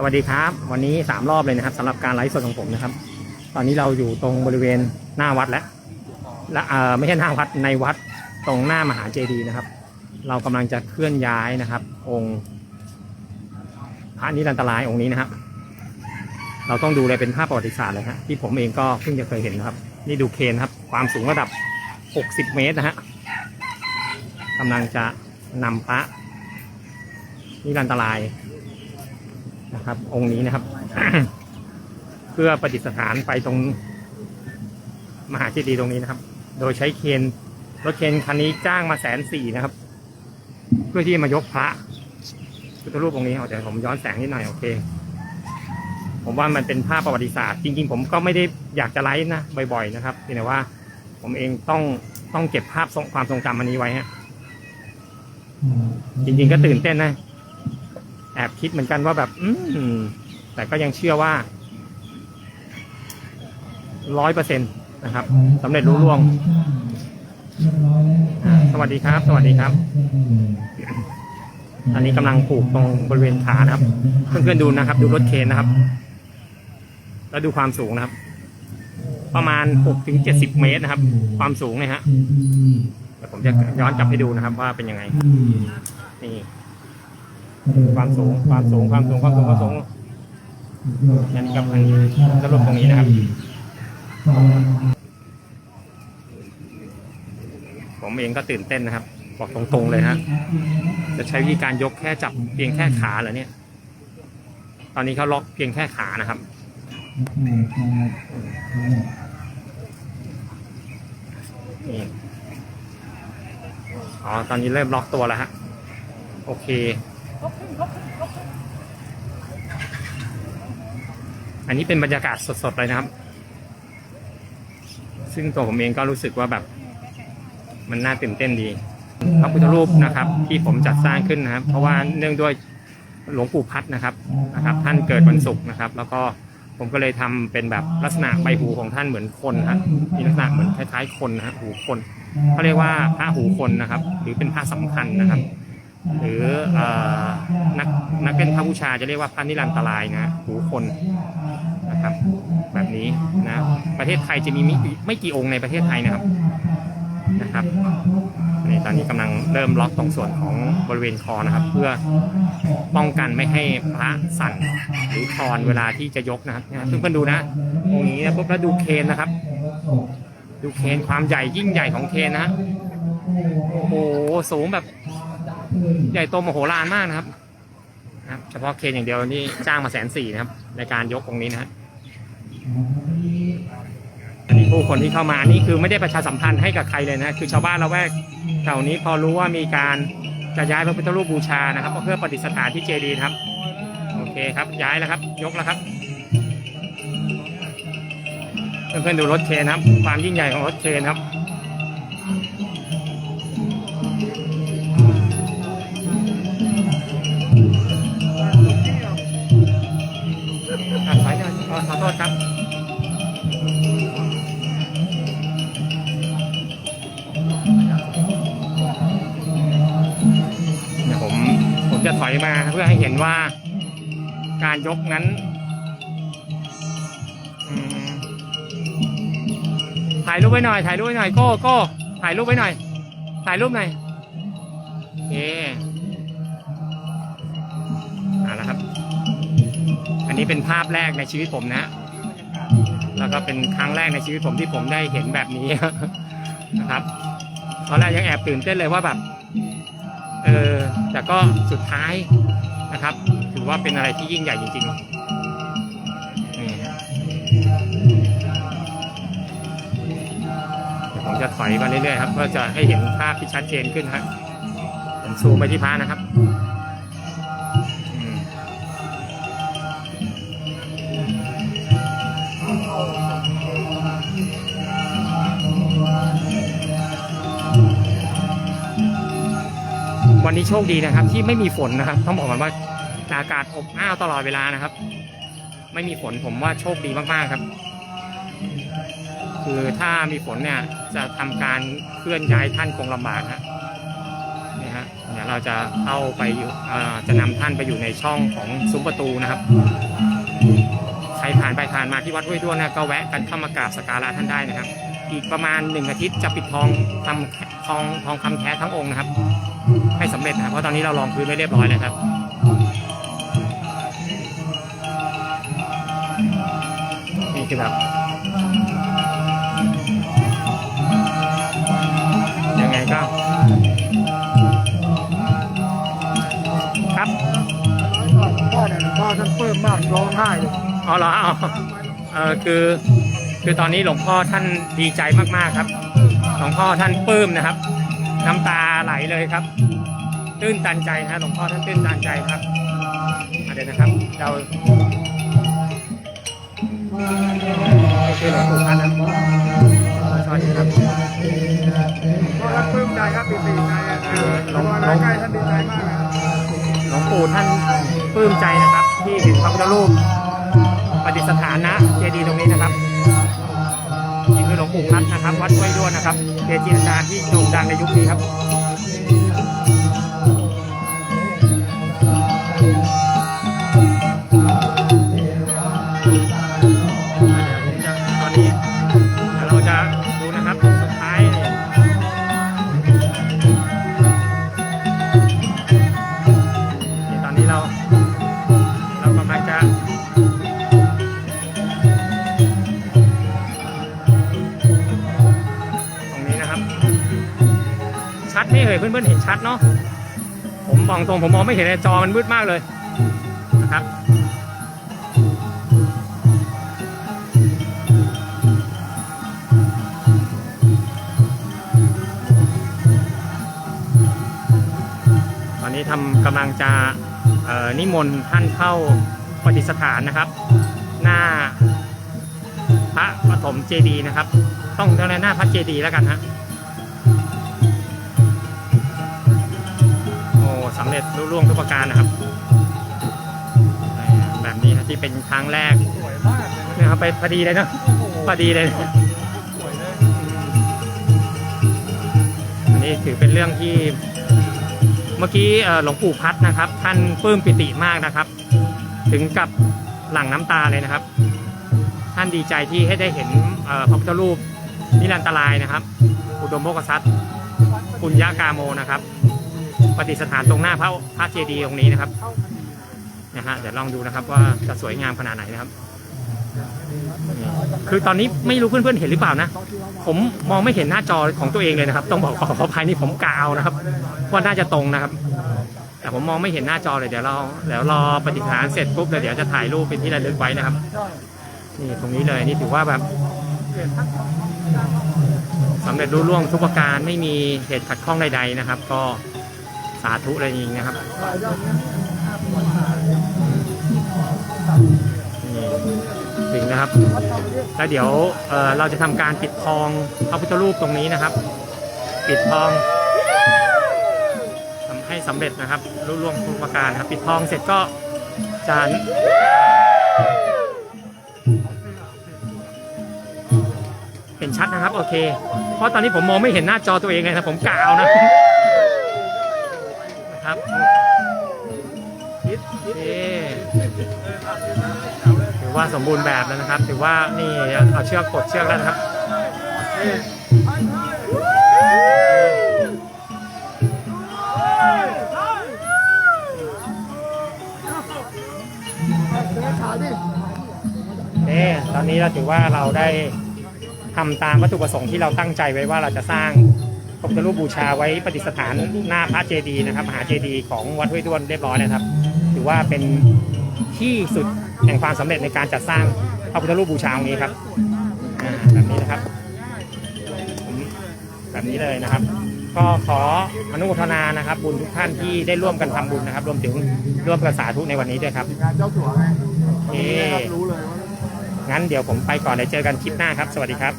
สวัสดีครับ วันนี้สามรอบเลยนะครับสำหรับการไลฟ์สดของผมนะครับ ตอนนี้เราอยู่ตรงบริเวณหน้าวัดแล้วและเอ่อไม่ใช่หน้าวัดในวัดตรงหน้ามหาเจดีย์นะครับ เรากำลังจะเคลื่อนย้ายนะครับ องค์พระนิรันตรายองค์นี้นะครับ เราต้องดูเลยเป็นภาพประวัติศาสตร์เลยฮะที่ผมเองก็เพิ่งจะเคยเห็นนะครับ นี่ดูเคนครับ ความสูงระดับ 60 เมตรนะฮะกำลังจะนำพระนิรันตราย นะครับ องค์นี้นะครับ เพื่อประดิษฐานไปตรงมหาเจดีย์ตรงนี้นะครับ โดยใช้เคนรถเคนคันนี้จ้างมาแสนสี่นะครับ เพื่อที่จะมายกพระพุทธรูปองค์นี้เอาเดี๋ยวผมย้อนแสงนิดหน่อยโอเค ผมว่ามันเป็นภาพประวัติศาสตร์จริง ๆ ผมก็ไม่ได้อยากจะไลฟ์นะบ่อย ๆ นะครับเพียงแต่ว่า ผมเองต้องต้องเก็บภาพทรงความทรงจำอันนี้ไว้ฮะจริง ๆ ก็ตื่นเต้นนะ แอบคิดเหมือนกันว่าแบบ อืมแต่ก็ยังเชื่อว่าร้อยเปอร์เซ็นต์นะครับสำเร็จรุ่ร่วงอ่าสวัสดีครับ สวัสดีครับ อันนี้กำลังผูกตรงบริเวณขานะครับ เพื่อนๆดูนะครับ ดูรถเคนนะครับ แล้วดูความสูงนะครับ ประมาณ6ถึง70เมตรนะครับ ความสูงเนี่ยฮะเดี๋ยวผมจะย้อนกลับให้ดูนะครับ ว่าเป็นยังไง นี่ ความสูงความสูงความสูงความสูงความสูงอันนี้กับอันนี้สรุปตรงนี้นะครับผมเองก็ตื่นเต้นนะครับ บอกตรงๆเลยฮะจะใช้วิธีการยกแค่จับเพียงแค่ขาเหรอเนี่ย ตอนนี้เขาล็อกเพียงแค่ขานะครับนี่อ๋อตอนนี้เริ่มล็อกตัวแล้วฮะโอเค อันนี้เป็นบรรยากาศสดๆเลยนะครับ ซึ่งตัวผมเองก็รู้สึกว่าแบบ มันน่าตื่นเต้นดีพระพุทธรูปนะครับ ที่ผมจัดสร้างขึ้นนะครับ เพราะว่าเนื่องด้วยหลวงปู่พัดนะครับนะครับ ท่านเกิดวันศุกร์นะครับ แล้วก็ผมก็เลยทำเป็นแบบลักษณะใบหูของท่านเหมือนคนครับมีลักษณะเหมือนคล้ายๆคนนะฮะหูคนเขาเรียกว่าพระหูคนนะครับ หรือเป็นพระสำคัญนะครับ หรืออนักนักเป็นพระบูชาจะเรียกว่าพระนิรันตรายนะหูคนนะครับ แบบนี้นะประเทศไทยจะมีไม่กี่ไม่กี่องค์ในประเทศไทยนะครับนะครับนี่ตอนนี้กำลังเริ่มล็อกตรงส่วนของบริเวณคอนะครับ เพื่อป้องกันไม่ให้พระสั่นหรือคลอนเวลาที่จะยกนะครับเนี่ยเพื่อนดูนะองค์นี้นะปุ๊บแล้วดูเคนนะครับ ดูเคนความใหญ่ยิ่งใหญ่ของเคนนะฮะโอ้โหสูงแบบ ใหญ่โตมโหฬารมากนะครับนะครับ เฉพาะเคนอย่างเดียวนี่จ้างมาแสนสี่นะครับ ในการยกองนี้นะฮะนี่ผู้คนที่เข้ามาอันนี้คือไม่ได้ประชาสัมพันธ์ให้กับใครเลยนะคือชาวบ้านละแวกแถวนี้พอรู้ว่ามีการจะย้ายพระพุทธรูปบูชานะครับเพื่อประดิษฐานที่เจดีย์ครับ โอเคครับ ย้ายแล้วครับ ยกแล้วครับเพื่อนๆดูรถเคนครับ ความยิ่งใหญ่ของรถเคนครับ โทษครับเดี๋ยวผมผมจะถอยมาเพื่อให้เห็นว่าการยกนั้นถ่ายรูปไว้หน่อยถ่ายรูปไว้หน่อยโก้โก้ถ่ายรูปไว้หน่อย ถ่ายรูปหน่อยโอเคเอาละครับ อันนี้เป็นภาพแรกในชีวิตผมนะ แล้วก็เป็นครั้งแรกในชีวิตผมที่ผมได้เห็นแบบนี้นะครับตอนแรกยังแอบตื่นเต้นเลยว่าแบบเออแต่ก็สุดท้ายนะครับ ถือว่าเป็นอะไรที่ยิ่งใหญ่จริงๆนี่ผมจะถอยมาเรื่อยๆครับเพื่อจะให้เห็นภาพที่ชัดเจนขึ้นครับผมซูมไปที่พระนะครับ วันนี้โชคดีนะครับ ที่ไม่มีฝนนะครับ ต้องบอกก่อนว่าอากาศอบอ้าวตลอดเวลานะครับ ไม่มีฝนผมว่าโชคดีมากๆครับ คือถ้ามีฝนเนี่ย จะทำการเคลื่อนย้ายท่านคงลำบากฮะนี่ฮะเนี่ยเราจะเข้าไปอยู่อ่จะนำท่านไปอยู่ในช่องของซุ้มประตูนะครับใครผ่านไปผ่านมาที่วัดห้วยด้วนนะก็แวะกันเข้ามากราบสักการะท่านได้นะครับ อีกประมาณหนึ่งอาทิตย์จะปิดทองทำทองทองคำแท้ทั้งองค์นะครับ ให้สำเร็จนะครับเพราะตอนนี้เราลองพื้นไว้เรียบร้อยแล้วครับนี่คือแบบยังไงก็ครับพ่อเนี่ยพ่อท่านปลื้มมากร้องไห้เลยอ๋อเหรอเอาเออคือคือตอนนี้หลวงพ่อท่านดีใจมากๆครับ หลวงพ่อท่านปลื้มนะครับ น้ำตาไหลเลยครับ ตื้นตันใจนะฮะหลวงพ่อท่านตื้นตันใจครับอะเดี๋ยวนะครับ เรานี่คือหลวงปู่พันธ์นะครับสวัสดีครับพ่อท่านปลื้มใจครับดีใจนะหลวงพ่อใกล้ท่านดีใจมากนะครับหลวงปู่ท่านปลื้มใจนะครับ ที่เห็นพระพุทธรูปประดิษฐานนะเจดีย์ตรงนี้นะครับนี่คือหลวง ปู่พัดนะครับ วัดห้วยด้วนนะครับเกจิอาจารย์ที่โด่งดังในยุคนี้ครับ ชัดไม่เอ่ยเพื่อนๆเห็นชัดเนาะผมมองตรงผมมองไม่เห็นในจอมันมืดมากเลยนะครับตอนนี้ทำกำลังจะนิมนต์ท่านเข้าปฏิสถานนะครับ หน้าพระปฐมเจดีย์นะครับ ต้องเท่านั้นหน้าพระเจดีย์แล้วกันฮะ สำเร็จรุ่ร่วงทุกประการนะครับแบบนี้นะที่เป็นครั้งแรกเนะครับไปพอดีเลยเนาะพอดีเลยอันนี้ถือเป็นเรื่องที่เมื่อกี้หลวงปู่พัดนะครับ ท่านปลื้มปิติมากนะครับ ถึงกับหลั่งน้ำตาเลยนะครับ ท่านดีใจที่ให้ได้เห็นพระพุทธรูปนิรันตรายนะครับ อุดมโภคทรัพย์ปุญญากาโมนะครับ ปฏิสถานตรงหน้าพระพระเจดีย์องค์นี้นะครับนะฮะเดี๋ยวลองดูนะครับว่าจะสวยงามขนาดไหนนะครับ คือตอนนี้ไม่รู้เพื่อนๆเห็นหรือเปล่านะ ผมมองไม่เห็นหน้าจอของตัวเองเลยนะครับ ต้องบอกขอขอภัยนี่ผมกาวนะครับ ว่าน่าจะตรงนะครับ แต่ผมมองไม่เห็นหน้าจอเลยเดี๋ยวเราเดี๋ยวรอปฏิฐานเสร็จปุ๊บเดี๋ยวจะถ่ายรูปเป็นที่ระลึกไว้นะครับนี่ตรงนี้เลยนี่ถือว่าแบบสำเร็จรุ่ร่วงทุกประการไม่มีเหตุขัดข้องใดๆนะครับ ก็ สาธุเลยจริงๆนะครับนี่ถึงนะครับ แล้วเดี๋ยวเเราจะทำการปิดทองพระพุทธรูปตรงนี้นะครับ ปิดทองทำให้สำเร็จนะครับรุ่ร่วงทุกประการครับ ปิดทองเสร็จก็จะเห็นชัดนะครับ โอเค เพราะตอนนี้ผมมองไม่เห็นหน้าจอตัวเองเลยนะผมกาวนะ นะครับถือว่าสมบูรณ์แบบแล้วนะครับ ถือว่านี่เอาเชือกกดเชือกแล้วนะครับนี่ตอนนี้เราถือว่าเราได้ทำตามวัตถุประสงค์ที่เราตั้งใจไว้ว่าเราจะสร้าง พระพุทธรูปบูชาไว้ประดิษฐานหน้าพระเจดีย์นะครับ มหาเจดีย์ของวัดห้วยด้วนเรียบร้อยนะครับ ถือว่าเป็นที่สุดแห่งความสำเร็จในการจัดสร้างพระพุทธรูปบูชาองค์นี้ครับแบบนี้นะครับ แบบนี้เลยนะครับ ก็ขออนุโมทนานะครับ บุญทุกท่านที่ได้ร่วมกันทำบุญนะครับ รวมถึงร่วมกันสาธุในวันนี้ด้วยครับเจ้าสัวไงเอ๊ะรู้เลยว่างั้นเดี๋ยวผมไปก่อนเดี๋ยวเจอกันคลิปหน้าครับ สวัสดีครับ